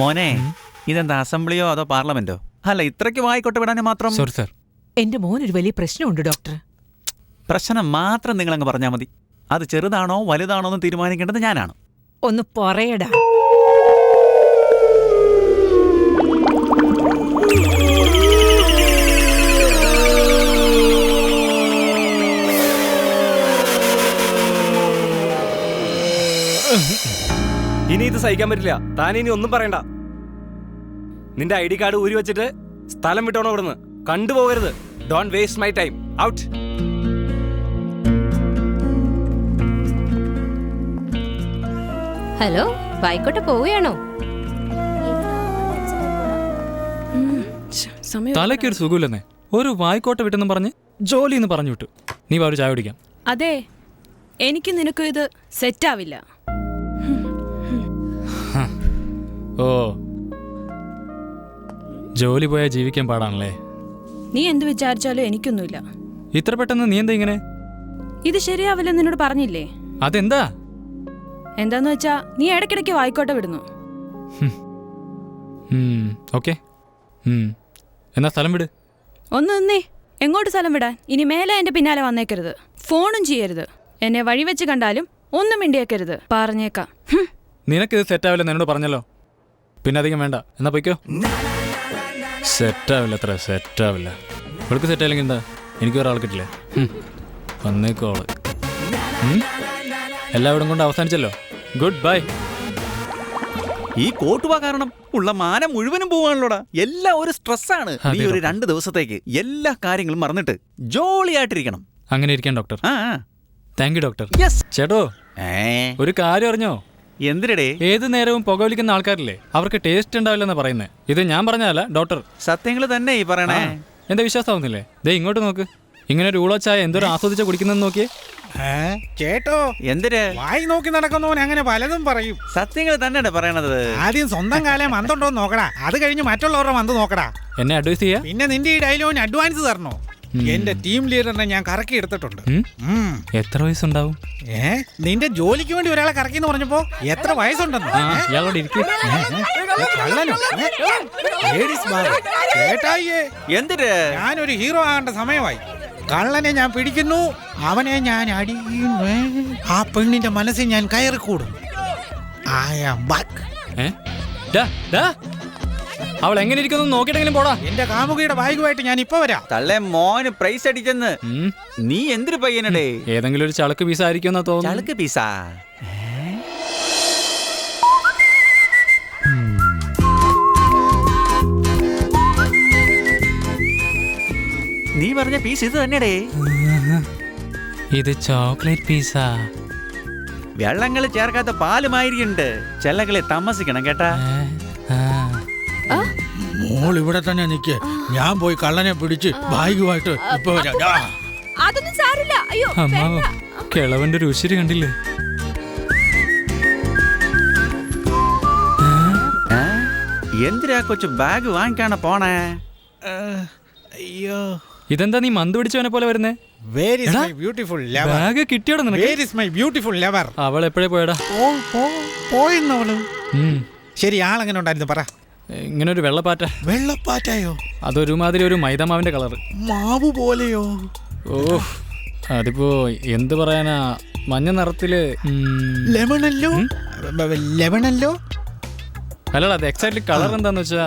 മോനെ ഇതെന്താ അസംബ്ലിയോ അതോ പാർലമെന്റോ? അല്ല ഇത്രയ്ക്ക് വായിക്കോട്ടെ വിടാനും മാത്രം സോറി സാർ എന്റെ മോനൊരു വലിയ പ്രശ്നമുണ്ട് ഡോക്ടർ. പ്രശ്നം മാത്രം നിങ്ങൾ അങ്ങ് പറഞ്ഞാൽ മതി. അത് ചെറുതാണോ വലുതാണോ എന്ന് തീരുമാനിക്കേണ്ടത് ഞാനാണ്. ഒന്ന് പറയടാ. ഇനി ഇത് സഹിക്കാൻ പറ്റില്ല. താൻ ഇനി ഒന്നും പറയണ്ട. നിന്റെ ഐ ഡി കാർഡ് ഊരി വെച്ചിട്ട് സ്ഥലം വിട്ടോണോ ഇവിടുന്ന് കണ്ടുപോകരുത്. Don't waste my time out hello ബൈക്കോട്ടെ പോവുകയാണോ? തലയ്ക്ക് ഒരു സുഖമില്ലെന്നേ. ഒരു വായിക്കോട്ടെ വിട്ടെന്ന് പറഞ്ഞ് ജോലി എന്ന് പറഞ്ഞു വിട്ടു. നീ വാ ഒരു ചായ കുടിക്കാം. അതെ എനിക്ക് നിനക്കും ഇത് സെറ്റാവില്ല ഓ. ജോലി പോയാൽ ജീവിക്കാൻ പാടാണല്ലേ? നീ എന്ത് വിചാരിച്ചാലും എനിക്കൊന്നുമില്ല. ഇത്ര പെട്ടെന്ന് നീ എന്താ ഇങ്ങനെ? ഇത് ശരിയാവില്ലെന്ന് നിന്നോട് പറഞ്ഞില്ലേ? അതെന്താ? എന്താന്ന് വെച്ചാ നീ ഇടയ്ക്കിടയ്ക്ക് വായിക്കോട്ടെ വിടുന്നു. ഓക്കെ. എന്നാ സ്ഥലം വിട്. ഒന്ന് നിന്നേ. എങ്ങോട്ട് സ്ഥലം വിടാൻ? ഇനി മേലെ എന്റെ പിന്നാലെ വന്നേക്കരുത്. ഫോണും ചെയ്യരുത്. എന്നെ വഴി വെച്ച് കണ്ടാലും ഒന്നും മിണ്ടിയേക്കരുത്. പറഞ്ഞേക്കാം. നിനക്കിത് സെറ്റാവില്ലെന്ന് എന്നോട് പറഞ്ഞല്ലോ. പിന്നെ അധികം വേണ്ട. എന്നാ പൊയ്ക്കോ. സെറ്റാവില്ല അത്ര സെറ്റാവില്ല ഇവൾക്ക് സെറ്റായില്ലെങ്കിൽ എന്താ? എനിക്ക് ഒരാൾ കിട്ടില്ലേ. വന്നേക്കോ അവൾ? എല്ലാവരും കൊണ്ട് അവസാനിച്ചല്ലോ. ഗുഡ് ബൈ ഈ കോട്ടുവാ കാരണം ഉള്ള മാനം മുഴുവനും പോവാണല്ലോടാ. എല്ലാം ഒരു സ്ട്രെസ്സാണ് ഈ ഒരു രണ്ട് ദിവസത്തേക്ക് എല്ലാ കാര്യങ്ങളും മറന്നിട്ട് ജോളിയായിട്ടിരിക്കണം. അങ്ങനെ ഇരിക്കാം ഡോക്ടർ ആ. താങ്ക് യു ഡോക്ടർ യെസ് ചേട്ടോ ഏ? ഒരു കാര്യം അറിഞ്ഞോ? എന്തിനടേ? ഏത് നേരവും പുകവലിക്കുന്ന ആൾക്കാരില്ലേ? അവർക്ക് ടേസ്റ്റ് ഉണ്ടാവില്ലെന്ന് പറയുന്നത് ഇത് ഞാൻ പറഞ്ഞതല്ല ഡോക്ടർ സത്യങ്ങൾ തന്നെ ഈ പറയണേ. എന്റെ വിശ്വാസമാവുന്നില്ലേ? ദേ ഇങ്ങോട്ട് നോക്ക്. ഇങ്ങനെ ഒരു ഊള ചായ എന്തോരം ആസ്വദിച്ച കുടിക്കുന്നെന്ന് നോക്കിയേ. കേട്ടോ ചേട്ടോ. എന്തിര് വായി നോക്കി നടക്കുന്നവൻ അങ്ങനെ പലതും പറയും. സത്യങ്ങൾ തന്നെയാണ് പറയണത്. ആദ്യം സ്വന്തം കാലം മന്തുണ്ടോ നോക്കടാ. അത് കഴിഞ്ഞ് മറ്റുള്ളവരുടെ മന്ത് നോക്കടാ. എന്നെ അഡ്വൈസ് ചെയ്യാ? പിന്നെ നിന്റെ ഈ ഡയലോഗിന് അഡ്വാൻസ് തരണോ? എന്റെ ടീം ലീഡറിനെ ഞാൻ കറക്കി എടുത്തിട്ടുണ്ട്. എത്ര വയസ്സുണ്ടാവും? ഏ? നിന്റെ ജോലിക്ക് വേണ്ടി ഒരാളെ കറക്കി എന്ന് പറഞ്ഞപ്പോ എത്ര വയസ്സുണ്ടെന്ന്? bar. ഞാനൊരു ഹീറോ ആകേണ്ട സമയമായി. കള്ളനെ ഞാൻ പിടിക്കുന്നു അവനെ ഞാൻ അടിയും ആ പെണ്ണിന്റെ മനസ്സിൽ ഞാൻ കയറിക്കൂടും. ആയ ആം ബാക്ക് ഏ? അവൾ എങ്ങനെ ഇരിക്കുന്നു നോക്കിയിട്ടെങ്കിലും പോടാ. എന്റെ കാമുകിയുടെ ബാഗുമായിട്ട് ഞാൻ ഇപ്പൊ വരാം. തള്ളെ മോന് പ്രൈസ് അടിച്ചെന്ന്. ഉം. നീ എന്തൊരു പയ്യനടേ? ഏതെങ്കിലും ഒരു ചളക്ക് പീസ ആയിരിക്കും തോന്നുന്നു. ചളുക്ക് പീസാ നീ പറഞ്ഞ പീസ് ഇത് തന്നെടേ. ഇത് ചോക്ലേറ്റ് പീസാ വെള്ളങ്ങൾ ചേർക്കാത്ത പാലുമായിരിക്കുന്നുണ്ട്. ചെല്ലകളെ താമസിക്കണം കേട്ടാ. ഏ? മോൾ ഇവിടെ തന്നെ നിക്ക്. ഞാൻ പോയി കള്ളനെ പിടിച്ച് ഭാഗ്യമായിട്ട് ഇപ്പൊ വരാം. ആ. അതൊന്നും സാരില്ല അയ്യോ അമ്മാവോ കിളവന്റെ ഒരു ഉശിരി കണ്ടില്ലേ? എന്തിനാ കൊച്ചു ബാഗ് വാങ്ങിക്കാണ പോണേ? അയ്യോ. ഇതെന്താ നീ മന്ത് പിടിച്ചവനെ പോലെ വരുന്നേ? Where is my beautiful lover bag കിട്ടിയോടാ നിനക്ക്? Where is my beautiful lover അവൾ എപ്പോഴേ പോയടാ? ഓ പോ പോയെന്നവൾ. ശരി ആളെങ്ങനെ ഉണ്ടായിരുന്നു പറ. ഇങ്ങനെ ഒരു വെള്ളപ്പാറ്റ. വെള്ളപ്പാറ്റായോ? അതൊരുമാതിരി ഒരു മൈദമാവിന്റെ കളർ മാവ് പോലെയോ? ഓ അതിപ്പോ എന്ത് പറയാനാ മഞ്ഞ നിറത്തിൽ. ലെമണല്ലോ? ലെമണല്ലോ? അല്ലടാ അത് എക്സാക്ട്ലി കളർ എന്താന്ന് വെച്ചാ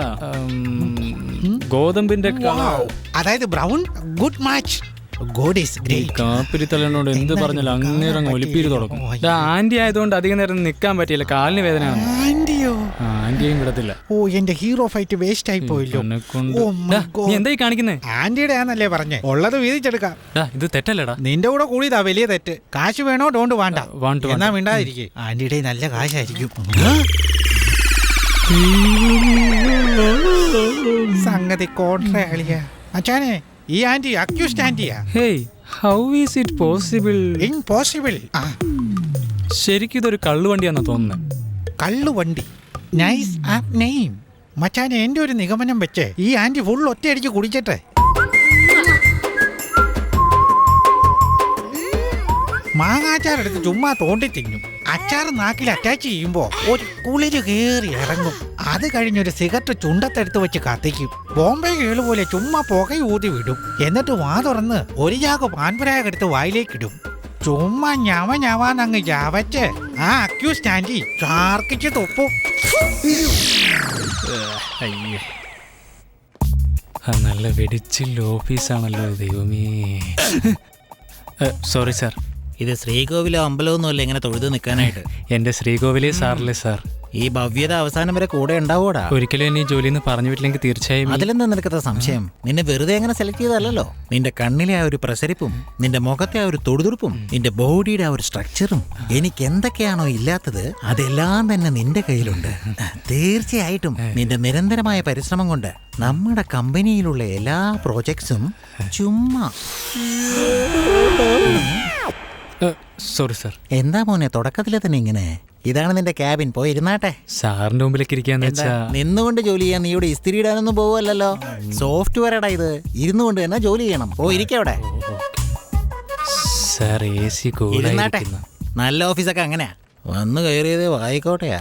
ഗോതമ്പിന്റെ കളർ അതായത് brown good match. God is great കാപ്പിരി തലേനോട് എന്ത് പറഞ്ഞാലും അങ്ങേരങ്ങ് ഒലിപ്പീര് തുടങ്ങും. ആന്റി ആയതുകൊണ്ട് അധികം നേരം നിൽക്കാൻ പറ്റിയില്ല. കാലിന് വേദന ആന്റിയോ? ആ, ആന്റിയും കിടത്തില്ല. ഓ എന്റെ ഹീറോ ഫൈറ്റ് വേസ്റ്റ് ആയി പോയല്ലോ. നീ എന്തായി കാണിക്കുന്നേ? ആന്റിയുടെ ആന്നല്ലേ പറഞ്ഞേ? ഉള്ളത് വീതിച്ചെടുക്കാം. ഇത് തെറ്റല്ലടാ. നിന്റെ കൂടെ കൂടിയതാ വലിയ തെറ്റ്. കാശ് വേണോ ഡോണ്ട് വേണ്ട. വേണ്ട എന്നാ മിണ്ടാതിരിക്കേ. ആന്റിയുടെ നല്ല കാശായിരിക്കും. സംഗതി കോൺട്രയാളിയ അച്ഛനെ ഈ aunty accused ആന്റിയാ. Hey how is it possible impossible ആ. ശരിക്കും ഇതൊരു കള്ളുവണ്ടിയാന്നാ തോന്നുന്നത് കള്ളുവണ്ടി. നൈസ് ആപ്പ് നെയിം മച്ചാനെ എന്റെ ഒരു നിഗമനം വെച്ചേ. ഈ ആന്റി ഫുൾ ഒറ്റയടിക്ക് കുടിച്ചിട്ട്. മാങ്ങാച്ചാർ എടുത്ത് ചുമ്മാ തോണ്ടി തിന്നും. അച്ചാർ നാക്കിൽ അറ്റാച്ച് ചെയ്യുമ്പോ ഒരു കുളിര് കേറി ഇറങ്ങും. അത് കഴിഞ്ഞൊരു സിഗരറ്റ് ചുണ്ടത്തെടുത്ത് വെച്ച് കത്തിക്കും. ബോംബെ കേൾ പോലെ ചുമ്മാ പുക ഊതി വിടും. എന്നിട്ട് വാ തുറന്ന് ഒരു ചാക്ക് പാൻപരാഗ് എടുത്ത് വായിലേക്കിടും ചുമ്മാ ഞവ ഞവാന്നങ്ങ് ചവച്ച് ആ അക്യൂ സ്റ്റാൻഡി ചാർക്കിച്ച് തുപ്പും. നല്ല വെടിച്ചില്ല ഓഫീസാണല്ലോ ദൈവമേ. Sorry sir. ഇത് ശ്രീകോവിലോ അമ്പലമൊന്നുമല്ല ഇങ്ങനെ തൊഴുത് നിൽക്കാനായിട്ട്. എന്റെ ശ്രീകോവിലേ സാറല്ലേ സാർ? ഈ ഭവ്യത അവസാനം വരെ കൂടെ ഉണ്ടാവൂടാ. ഒരിക്കലും എന്നെ ജോലിയിൽ നിന്ന് പറഞ്ഞു വിട്ടില്ലെങ്കിൽ തീർച്ചയായും ഈ- അതിലെന്താ നിനക്കത്ര സംശയം? നിന്നെ വെറുതെ അങ്ങനെ സെലക്ട് ചെയ്തല്ലോ നിന്റെ കണ്ണിലെ ആ ഒരു പ്രസരിപ്പും നിന്റെ മുഖത്തെ ആ ഒരു തൊടുതുടുപ്പും നിന്റെ ബോഡിയുടെ ആ ഒരു സ്ട്രക്ചറും എനിക്ക് എന്തൊക്കെയാണോ ഇല്ലാത്തത് അതെല്ലാം തന്നെ നിന്റെ കയ്യിലുണ്ട്. തീർച്ചയായിട്ടും നിന്റെ നിരന്തരമായ പരിശ്രമം കൊണ്ട് നമ്മുടെ കമ്പനിയിലുള്ള എല്ലാ പ്രോജക്ട്സും ചുമ്മാ. സോറി സർ എന്താ മോനെ തുടക്കത്തിലെ തന്നെ ഇങ്ങനെ? ഇതാണ് നിന്റെ ക്യാബിൻ. പോയി ഇരുന്നാട്ടെ. സാറിന്റെ മുമ്പിലേക്ക് ഇരിക്കാന്ന് എന്താ, വെച്ചാ. നിന്നുകൊണ്ട് ജോലി ചെയ്യാൻ നീ ഇവിടെ ഇസ്തിരി ഇടാനൊന്നും പോവല്ലോ സോഫ്റ്റ്വെയർ എടാ ഇത്. ഇരുന്നു കൊണ്ട് തന്നെ ജോലി ചെയ്യണം. ഓ ഇരിക്കവിടെ സാർ എ സി ഇരുന്നാട്ടെ. നല്ല ഓഫീസൊക്കെ അങ്ങനെയാ. വന്ന് കയറിയത് വായിക്കോട്ടെയാ.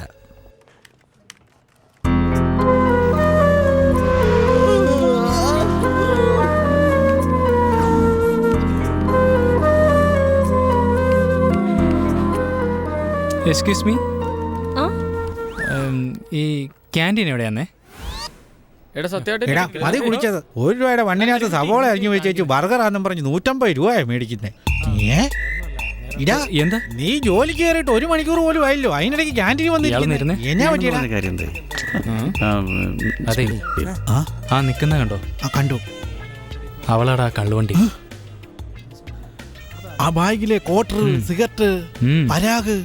എക്സ്ക്യൂസ് മീ ഈ ക്യാന്റീൻ എവിടെയാന്നേ? എടാ എടാ മതി കുടിച്ചത്. ഒരു രൂപയുടെ വണ്ണിനകത്ത് സവോള അരിഞ്ഞു വെച്ചു ബർഗറാന്നും പറഞ്ഞ് നൂറ്റമ്പത് രൂപയാണ് മേടിക്കുന്നേ. ഏ? ഇടാ എന്താ? നീ ജോലിക്ക് കയറിയിട്ട് ഒരു മണിക്കൂർ പോലും ആയില്ലോ. അതിനിടയ്ക്ക് ക്യാന്റീൻ വന്നിരിക്കുന്നേ എന്നാ പറ്റിയ അതെ. ആ? ആ നിക്കുന്ന കണ്ടോ? ആ കണ്ടു. അവളാടാ കള്ളുവണ്ടി. ആ ബാഗിലെ കോട്ടർ സിഗരറ്റ് പരാഗ്.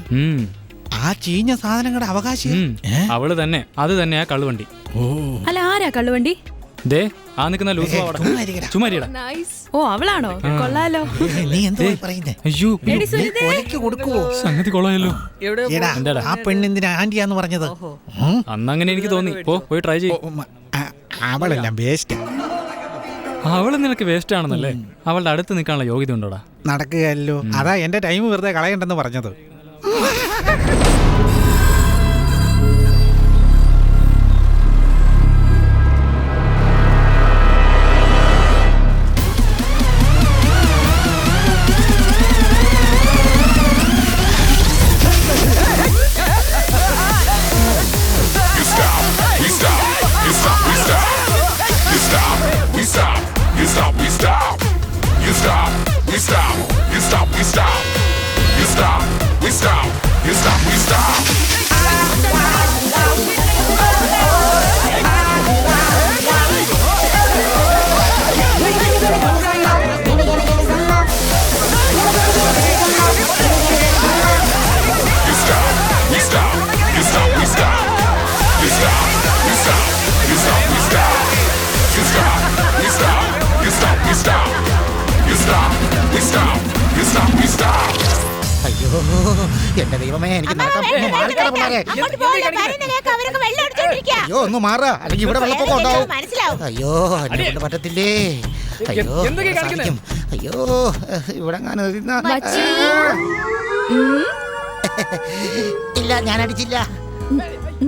ആ ചീഞ്ഞ സാധനങ്ങളുടെ അവകാശി. അവൾ തന്നെ. അത് തന്നെ തന്നെയാ കള്ളുവണ്ടി. അല്ല ആരാ കള്ളുവണ്ടി? ദേ ആ നിൽക്കുന്ന ലൂസ്. ഓ അവളാണോ? കൊള്ളാലോ. നീ എന്തോ അയ്യോ കൊടുക്കുവോ? സംഗതി ആ പെണ്ണെന്തിനാ ആന്റിയാന്ന് പറഞ്ഞത്? ഉം? അന്ന് എനിക്ക് തോന്നി. പോ പോയി ട്രൈ ചെയ്യും. അവളെല്ലാം വേസ്റ്റ് അവൾ നിനക്ക് വേസ്റ്റ് ആണെന്നല്ലേ? അവളുടെ അടുത്ത് നിൽക്കാനുള്ള യോഗ്യത ഉണ്ടോടാ? നടക്കുകയല്ലോ. അതാ എന്റെ ടൈം വെറുതെ കളയണ്ടെന്ന് പറഞ്ഞത്. അയ്യോ എന്റെ ദൈവമേ എനിക്ക് നടക്കാൻ ഒന്ന് മാറിക്കട പിള്ളേരെ. അയ്യോ ഒന്ന് മാറാ അല്ലെങ്കിൽ ഇവിടെ വെള്ളപ്പൊക്കം ഉണ്ടാവും അയ്യോ എന്നെ കൊണ്ട് പറ്റത്തില്ലേ അയ്യോ? സാധിക്കും. അയ്യോ ഇവിടെ ഞാൻ. ഇല്ല ഞാൻ അടിച്ചില്ല.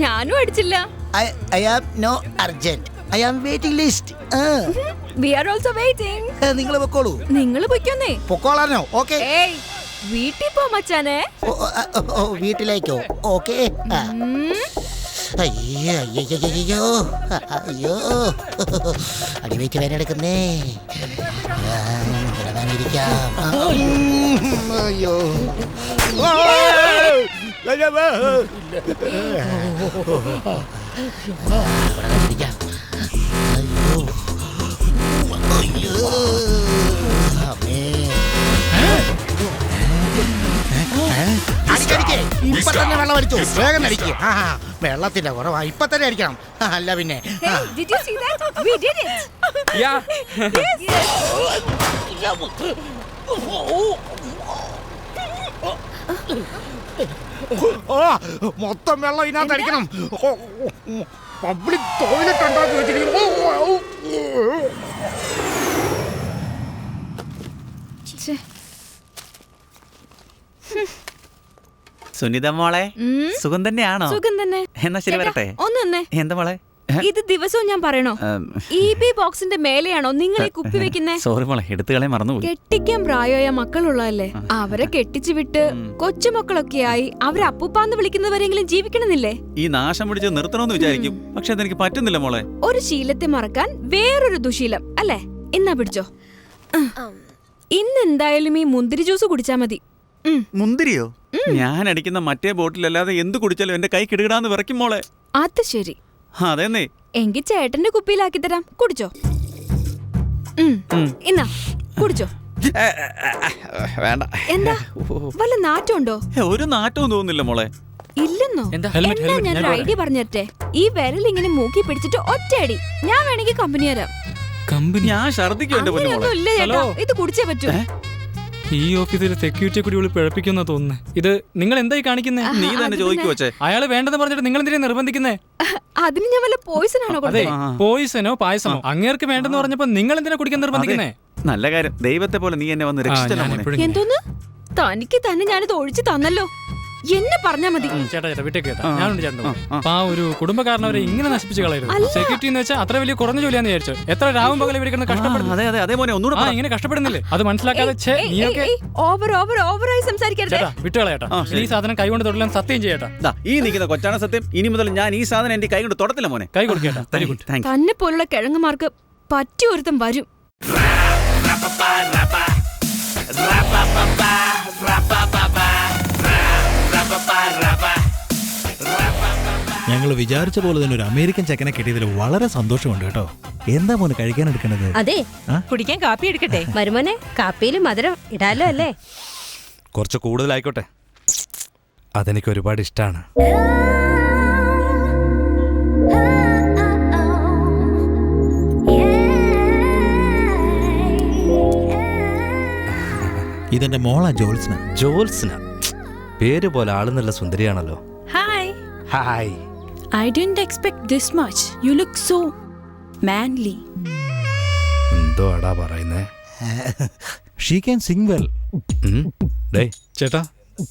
ഞാനും അടിച്ചില്ല. I am no urgent I am. Waiting list we are also waiting നിങ്ങൾ നിങ്ങൾ പൊയ്ക്കൊന്നേ. പൊക്കോളാനോ? ഓക്കേ. ഏയ് വീട്ടിൽ പോ മച്ചാനെ. വീട്ടിലേക്കോ? ഓക്കെ. അയ്യോ അയ്യോ അയ്യോ അയ്യോ. അടിവെച്ച് വേനെടുക്കുന്നേ വേണിരിക്കാം അയ്യോ. വേണിരിക്കാം അയ്യോ അയ്യോ അമ്മേ ഇപ്പൊ തന്നെ വെള്ളം അടിച്ചു. വേഗം അടിക്ക്. ആ ആ, വെള്ളത്തിന്റെ കുറവാ. ഇപ്പൊ തന്നെ അടിക്കണം. അല്ല പിന്നെ. ഓ മൊത്തം വെള്ളം ഇതിനകത്ത് അടിക്കണം. പബ്ലിക് ടോയ്ലറ്റ് ഉണ്ടാക്കി വെച്ചിരിക്കുന്നു. സുനിത മോളെ സുഖം തന്നെയാണോ? സുഖം തന്നെ. എന്നാ ശരി വരട്ടെ. ഒന്ന് എന്താ മോളെ? ഇത് ദിവസവും ഞാൻ പറയണോ? ഇ ബി ബോക്സിന്റെ മേലെയാണോ നിങ്ങൾ ഈ കുപ്പി വെക്കുന്നേ? സോറി മോളെ എടുത്തുകളെ മറന്നുപോയി. കെട്ടിക്കാൻ പ്രായമായ മക്കളുള്ളതല്ലേ? അവരെ കെട്ടിച്ചു വിട്ട് കൊച്ചുമക്കളൊക്കെ ആയി അവരെ അപ്പൂപ്പാന്ന് വിളിക്കുന്നവരെങ്കിലും ജീവിക്കണമെന്നില്ലേ? ഈ നാശം പിടിച്ച് നിർത്തണമെന്ന് വിചാരിക്കും. പക്ഷെ അതെനിക്ക് പറ്റുന്നില്ല മോളെ. ഒരു ശീലത്തെ മറക്കാൻ വേറൊരു ദുശീലം അല്ലേ? എന്നാ പിടിച്ചോ. ഇന്ന് എന്തായാലും ഈ മുന്തിരി ജ്യൂസ് കുടിച്ചാ മതി. മുന്തിരിയോ? ഞാൻ അടിക്കുന്ന മറ്റേ ബോട്ടിലല്ലാതെ എന്ത് കുടിച്ചാലും എന്റെ കൈ കിടുകിടാന്ന് വിറയ്ക്കും മോളെ. അത് ശരി. അതെന്നേ. എങ്കി ചേട്ടന്റെ കുപ്പിയിലാക്കി തരാം. കുടിച്ചോ. ഇന്നാ കുടിച്ചോ? വേണ്ട. എന്താ? വല്ല നാറ്റമുണ്ടോ? ഒരു നാറ്റവും തോന്നുന്നില്ല മോളെ. ഇല്ലെന്നോ? ഹെൽമെറ്റ്, എന്നാ ഹെൽമെറ്റ്, ഞാൻ ഒരു ഐഡിയ പറഞ്ഞിട്ടെ ഈ വിരൽ ഇങ്ങനെ മൂക്കി പിടിച്ചിട്ട് ഒറ്റയടി. ഞാൻ വേണമെങ്കിൽ കമ്പനി തരാം കമ്പനി? ഞാൻ ഛർദിക്കും ഇത് കുടിച്ചേ പറ്റൂ. ഈ ഓഫീസിൽ സെക്യൂരിറ്റി കൂടി വിളി പിഴപ്പിക്കുന്ന തോന്നുന്നത് ഇത് നിങ്ങൾ എന്തായി കാണിക്കുന്നേ നീ തന്നെ ചോദിക്കു അയാൾ അയാൾ വേണ്ടെന്ന് പറഞ്ഞിട്ട് നിങ്ങൾ എന്തിനാ നിർബന്ധിക്കുന്നേ? അതിന് ഞാൻ വല്ല പോയിസൺ ആണോ അതെ പോയിസനോ പായസമോ? അങ്ങേർക്ക് വേണ്ടെന്ന് പറഞ്ഞപ്പോ നിങ്ങൾ എന്തിനാ കുടിക്കാൻ നിർബന്ധിക്കുന്നേ? നല്ല കാര്യം. ദൈവത്തെ പോലെ നീ എന്നെ വന്ന് രക്ഷിച്ചല്ലോ തനിക്ക് തന്നെ ഞാനിത് ഒഴിച്ചു തന്നല്ലോ. എന്നെ പറഞ്ഞാ മതി. ചേട്ടാ ചേട്ടാ വിട്ടേ കേട്ടാ. ആ. ഞാനുണ്ട് ചേട്ടൻ ആ, ആ. അപ്പൊ ആ ഒരു ഇങ്ങനെ നശിപ്പിച്ച് കളയരുത്. സെക്യൂരിറ്റി എന്ന് വെച്ചാൽ അത്ര വലിയ കുറഞ്ഞ ജോലിയാന്ന് വിചാരിച്ചു? എത്ര രാവും പകലും ഇവിടെ കിടന്ന് കഷ്ടപ്പെടുന്നു? അതെ അതെ അതേ മോനെ ഒന്നുകൂടെ ആ. ഇങ്ങനെ കഷ്ടപ്പെടുന്നില്ലേ? അത് മനസ്സിലാക്കാതെ ഛേ, നീയൊക്കെ ഓവർ ഓവർ ഓവറായി സംസാരിക്കരുത്. ചേട്ടാ ഈ സാധനം കൈകൊണ്ട് തൊടലാൻ സത്യം ചെയ്യട്ടാ ദാ, ഈ നിൽക്കുന്ന കൊച്ചാണ് സത്യം. ഇനി മുതൽ ഞാൻ ഈ സാധനം എന്റെ കൈ കൊണ്ട് തൊടത്തില്ല മോനെ. കൈ കൊടുക്കേട്ടാ വെരി ഗുഡ് താങ്ക് തന്നെ പോലുള്ള കിഴങ്ങുമാർക്ക് പറ്റിയൊരുത്തം വരും. ഞങ്ങൾ വിചാരിച്ച പോലെ തന്നെ ഒരു അമേരിക്കൻ ചെക്കനെ കിട്ടിയതിൽ വളരെ സന്തോഷമുണ്ട് കേട്ടോ. എന്താ മോനെ കഴിക്കാൻ എടുക്കണത് അതെ കുടിക്കാൻ കാപ്പി എടുക്കട്ടെ? മരുമോനെ കാപ്പിയിൽ മധുരം ഇടാലോ അല്ലേ? കുറച്ച് കൂടുതലായിക്കോട്ടെ. അതെനിക്ക് ഒരുപാട് ഇഷ്ടമാണ് ഇതെന്റെ മോളാ ജോത്സ്ന. ജോത്സ്ന. പേര് പോലെ ആൾ നല്ല സുന്ദരിയാണല്ലോ. Hi hi I didn't expect this much you look so manly എന്തോ അടാ പറയുന്നേ ഷീ ക്യാൻ സിംഗ് വെൽ ഡേ ചേട്ടാ.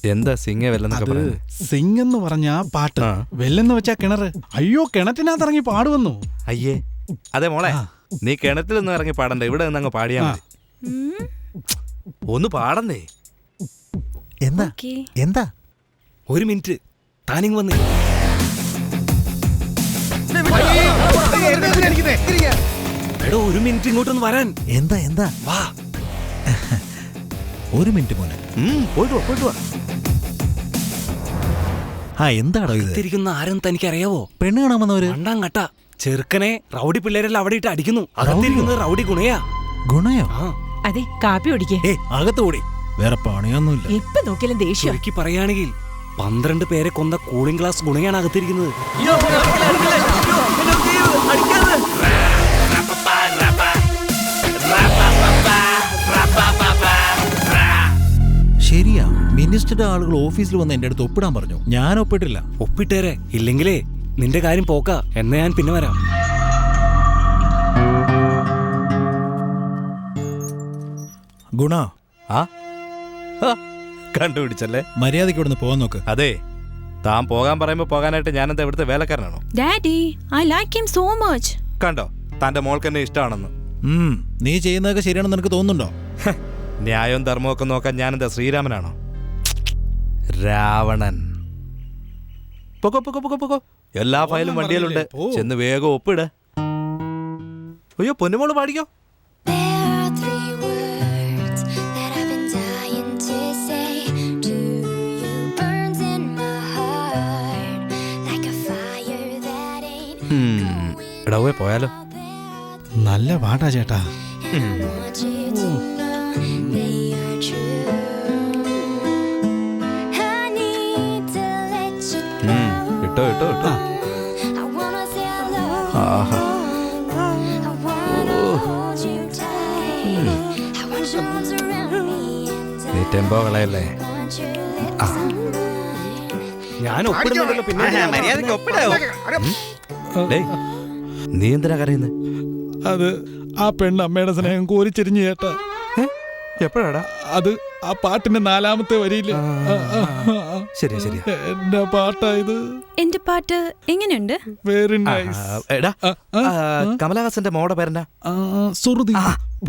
എന്താ സിംഗ് വല്ലെന്നൊക്കെ അത് പറയുന്നത് സിംഗ് എന്ന് പറഞ്ഞ പാട്ട്. ആ. വെല്ലെന്ന് വെച്ചാ കിണറ്. അയ്യോ കിണറ്റിനകത്ത് ഇറങ്ങി പാടുവന്നു. അയ്യേ അതെ മോളെ നീ കിണറ്റിൽ നിന്ന് ഇറങ്ങി പാടണ്ട. ഇവിടെ നിന്ന് അങ്ങ് പാടിയാ മതി. ഒന്ന് പാടന്നേ. എന്താ? എന്താ? ഒരു മിനിറ്റ്. താനിങ് വന്നേ. എടോ ഒരു മിനിറ്റ് ഇങ്ങോട്ടൊന്ന് വരാൻ. എന്താ എന്താ? വാ. ഒരു മിനിറ്റ് മോനെ. പോയിട്ട് വാ പോയിട്ട് വാ. ആ എന്താടോ ഇത്? ഇരിക്കുന്ന ആരും തനിക്ക് അറിയാവോ പെണ്ണ് കാണാമെന്നവര്? രണ്ടാം കട്ട. ചെറുക്കനെ റൗഡി പിള്ളേരെല്ലാം അവിടെ ഇട്ട് അടിക്കുന്നു. അകത്തിരിക്കുന്നത് റൗഡി ഗുണയാ. ഗുണയോ? ആ. അതെ കാപ്പി ഓടിക്കേ ഏ അകത്ത് ഓടി വേറെ പണിയൊന്നുമില്ല. ഇപ്പൊ നോക്കിയാലും ദേഷ്യം. എനിക്ക് പറയുകയാണെങ്കിൽ പന്ത്രണ്ട് പേരെ കൊന്ന കൂളിംഗ് ഗ്ലാസ് ഗുണയാണ് അകത്തിരിക്കുന്നത്. ശരിയാ. മിനിസ്റ്ററുടെ ആളുകൾ ഓഫീസിൽ വന്ന് എന്റെ അടുത്ത് ഒപ്പിടാൻ പറഞ്ഞു. ഞാൻ ഒപ്പിട്ടില്ല. ഒപ്പിട്ടേരെ. ഇല്ലെങ്കിലേ നിന്റെ കാര്യം പോക്ക. എന്നാ ഞാൻ പിന്നെ വരാം. ഗുണ. ആ? ആ, കണ്ടുപിടിച്ചല്ലേ? മര്യാദയ്ക്ക് ഇവിടുന്ന് പോകാൻ നോക്ക്. അതെ. താൻ പോകാൻ പറയുമ്പോ പോകാനായിട്ട് ഞാനെന്താ ഇവിടുത്തെ വേലക്കാരനാണോ? Daddy I like him so much കണ്ടോ? തന്റെ മോൾക്ക് എന്നെ ഇഷ്ടമാണെന്ന്. ഉം, നീ ചെയ്യുന്നതൊക്കെ ശരിയാണെന്ന് നിനക്ക് തോന്നുന്നുണ്ടോ? ഹ്, ന്യായവും ധർമ്മവും ഒക്കെ നോക്കാൻ ഞാനെന്താ ശ്രീരാമനാണോ? രാവണൻ. പൊക്കോ പൊക്കോ പൊക്കോ പൊക്കോ. എല്ലാ ഫയലും വണ്ടിയിലുണ്ട്. ചെന്ന് വേഗം ഒപ്പിട്. അയ്യോ പൊന്നുമോൾ പാടിക്കോ? പോയാലോ. നല്ല പാട്ടാ ചേട്ടാ. കേട്ടോ കേട്ടോ and നീ ടെമ്പോ കളയല്ലേ. ഞാൻ ഒപ്പിടുന്നുണ്ടല്ലോ പിന്നെ മര്യാദയ്ക്ക് ഒപ്പിടാവോ? ഡേയ്, നീ എന്തിനാ കരയുന്നത് അത് ആ പെണ്ണ് അമ്മയുടെ സ്നേഹം കോരിച്ചെരിഞ്ഞു ചേട്ടാ. എപ്പോഴാടാ? അത് ആ പാട്ടിന്റെ നാലാമത്തെ വരിയിൽ. ശരി ശരി എന്റെ പാട്ടായത് എന്റെ പാട്ട് എങ്ങനെയുണ്ട്? വെരി ആ, നൈസ് എടാ കമലഹാസന്റെ മോടെ പേരെന്താ? സുറുതി.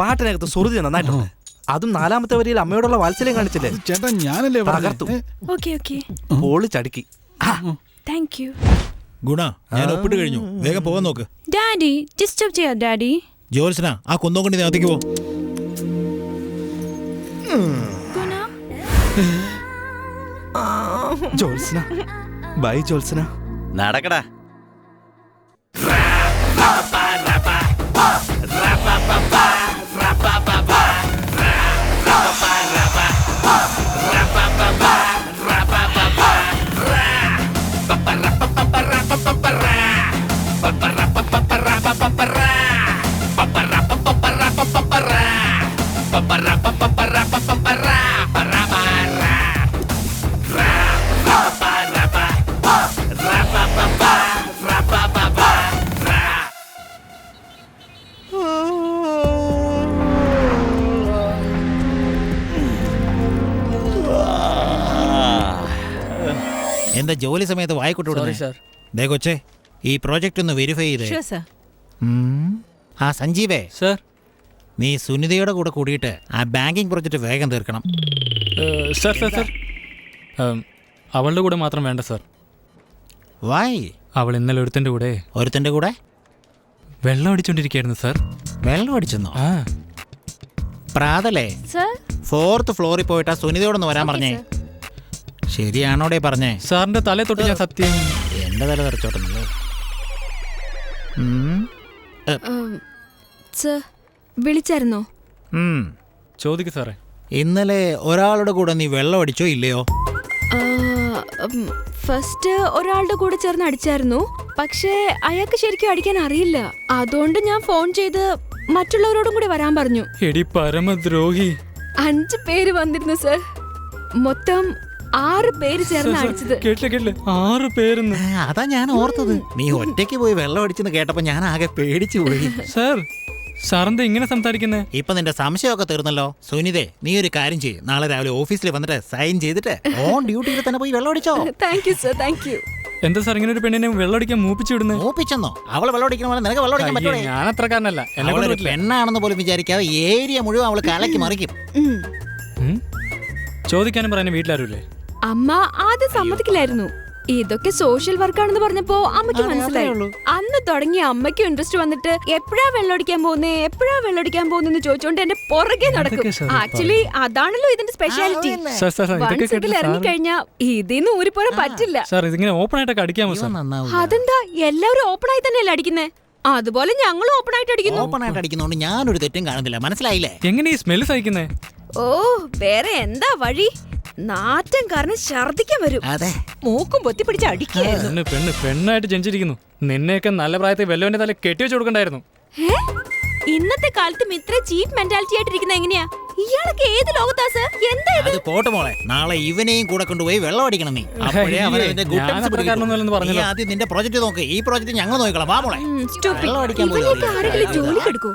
പാട്ടിനകത്ത് സുറുതി നന്നായിട്ടുണ്ട് അതും നാലാമത്തെ വരിയിൽ അമ്മയോടുള്ള വാത്സല്യം കാണിച്ചില്ലേ? ചേട്ടാ ഞാനല്ലേ തകർത്തു. ഓക്കെ പൊളിച്ചടുക്കി താങ്ക് യു ഗുണ ഞാൻ ഒപ്പിട്ട് കഴിഞ്ഞു. വേഗം പോകാൻ നോക്ക്. ഡാഡി ഡിസ്റ്റർബ് ചെയ്യാ ഡാഡി ജോൽസന ആ കുന്നോക്കണ്ടി കൊണ്ട് അകത്തേക്ക് പോ. ജോത്സന. ബൈ ജോത്സന. നടക്കടാ. ജോലി സമയത്ത് വായിക്കോട്ട് വിടുന്നേ ദേ കൊച്ചേ ഈ പ്രോജക്റ്റ് ഒന്ന് വെരിഫൈ ചെയ്തേ. ആ സഞ്ജീവേ. സർ നീ സുനിതയുടെ കൂടെ കൂടിയിട്ട് ആ ബാങ്കിങ് പ്രോജക്റ്റ് വേഗം തീർക്കണം. സർ സർ സർ അവളുടെ കൂടെ മാത്രം വേണ്ട സർ വായ് അവൾ ഇന്നലെ ഒരുത്തന്റെ കൂടെ. ഒരുത്തന്റെ കൂടെ? വെള്ളം അടിച്ചോണ്ടിരിക്കുകയായിരുന്നു സർ വെള്ളം അടിച്ചെന്നോ? ആ. പ്രാതലേ സർ ഫോർത്ത് ഫ്ലോറിൽ പോയിട്ട് ആ സുനിതയോടൊന്ന് വരാൻ പറഞ്ഞേ. ശരിയാണോടെ പറഞ്ഞേ? സാറിന്റെ തല തൊട്ട് ഞാൻ സത്യം. എന്റെ തല തെറച്ചോട്ടല്ലോ സർ വിളിച്ചായിരുന്നോ? ചോദിക്കു സാറേ. ഇന്നലെ ഒരാളുടെ കൂടെ നീ വെള്ളം അടിച്ചോ ഇല്ലയോ? ഫസ്റ്റ് ഒരാളുടെ കൂടെ ചേർന്ന് അടിച്ചായിരുന്നു. പക്ഷേ അയാൾക്ക് ശരിക്കും അടിക്കാൻ അറിയില്ല. അതുകൊണ്ട് ഞാൻ ഫോൺ ചെയ്ത് മറ്റുള്ളവരോടും കൂടി വരാൻ പറഞ്ഞു. എടി പരമദ്രോഹി. അഞ്ച് പേര് വന്നിരുന്നു സർ. മൊത്തം ആറ് പേര് ചേർന്ന് അടിച്ചത്. കേട്ടില്ല കേട്ടില്ല. ആറ് പേരെന്ന്. ആ, അതാ ഞാൻ ഓർത്തത്. നീ ഒറ്റയ്ക്ക് പോയി വെള്ളം അടിച്ചെന്ന് കേട്ടപ്പോ ഞാൻ ആകെ പേടിച്ചു പോയി. സാർ സാറെന്താ ഇങ്ങനെ സംസാരിക്കുന്നേ? ഇപ്പൊ നിന്റെ സംശയമൊക്കെ തീർന്നല്ലോ. സുനിതേ നീ ഒരു കാര്യം ചെയ്യും. നാളെ രാവിലെ ഓഫീസിൽ വന്നിട്ട് സൈൻ ചെയ്തിട്ട് ഓൺ ഡ്യൂട്ടിയിൽ തന്നെ പോയി വെള്ളം അടിച്ചോ. Thank you sir thank you എന്താ സാർ ഇങ്ങനെ ഒരു പെണ്ണിനെ വെള്ളമടിക്കാൻ മൂപ്പിച്ചു വിടുന്നു? മൂപ്പിച്ചെന്നോ? അവൾ വെള്ളം അടിക്കണ പോലെ നിനക്ക് വെള്ളം അടിക്കാൻ അയ്യേ, ഞാൻ അത്രക്കാരനല്ല എന്നെ കൊണ്ട് അവളൊരു പറ്റില്ല. പെണ്ണാണെന്ന് പോലും വിചാരിക്കാതെ ഏരിയ മുഴുവൻ അവൾ കലക്കി മറിക്കും? ചോദിക്കാനും പറയാനും വീട്ടിലാരുമില്ലേ? അമ്മ ആദ്യം സമ്മതിക്കില്ലായിരുന്നു. ഇതൊക്കെ സോഷ്യൽ വർക്കാണെന്ന് പറഞ്ഞപ്പോ അമ്മയ്ക്ക് മനസ്സിലായി. അന്ന് തുടങ്ങി അമ്മയ്ക്ക് ഇൻട്രസ്റ്റ് വന്നിട്ട് എപ്പോഴാ വെള്ളമടിക്കാൻ പോകുന്നേ എപ്പോഴാ വെള്ളമടിക്കാൻ പോകുന്നെന്ന് ചോദിച്ചോണ്ട് എന്റെ പുറകെ നടക്കും. ആക്ച്വലി അതാണല്ലോ ഇതിന്റെ സ്പെഷ്യാലിറ്റി സാർ സാർ സാർ, ഇതൊക്കെ വൺസ് കേട്ടിട്ട് സാർ ഇറങ്ങിക്കഴിഞ്ഞാ ഇതിന്ന് ഊരിപ്പോരാൻ പറ്റില്ല. അതെന്താ? എല്ലാവരും ഓപ്പൺ ആയി തന്നെയല്ലേ അടിക്കുന്നേ? അതുപോലെ ഞങ്ങളും ഓപ്പൺ ആയിട്ട് അടിക്കുന്നു. ഓപ്പൺ ആയിട്ട് അടിക്കുന്നതുകൊണ്ട് ഞാനൊരു തെറ്റും കാണുന്നില്ല. മനസ്സിലായില്ലേ? എങ്ങനെ ഈ സ്മെല്ല് സഹിക്കുന്നേ? ഓ വേറെ എന്താ വഴി? നാറ്റം കാരണം ഛർദിക്കാൻ വരും. അതെ. മൂക്കും പൊത്തി പിടിച്ച് അടിക്കുകയായിരുന്നു. പെണ്ണ് പെണ്ണ് പെണ്ണായിട്ട് ജനിച്ചിരിക്കുന്നു. നിന്നെയൊക്കെ നല്ല പ്രായത്തിൽ വെല്ലവന്റെ തല കെട്ടിവെച്ച് കൊടുക്കണ്ടായിരുന്നു? ഇന്നത്തെ കാലത്തും ഇത്ര ചീപ്പ് മെന്റാലിറ്റി ആയിട്ടിരിക്കുന്ന എങ്ങനെയാ? ഇയാളൊക്കെ ഏത് ലോകത്താ സർ എന്താ ഇത്? അത് പോട്ടെ മോളെ. നാളെ ഇവനെയും കൂടെ കൊണ്ടുപോയി വെള്ളം അടിക്കണം നീ. അപ്പോഴേ അവൻ അതിന്റെ ഞാൻ ഗുട്ടൻസ് അത്ര പിടിക്കൂ. കാരണമൊന്നുമല്ലെന്ന് നീ പറഞ്ഞല്ലോ. ആദ്യം നിന്റെ പ്രോജക്റ്റ് നോക്ക്. ഈ പ്രോജക്റ്റ് ഞങ്ങൾ വാ മോളെ. ഉം, വെള്ളം അടിക്കാൻ പോലും ഇവനെയൊക്കെ അറിയില്ല. ആരെങ്കിലും ജോലി കൊടുക്കൂ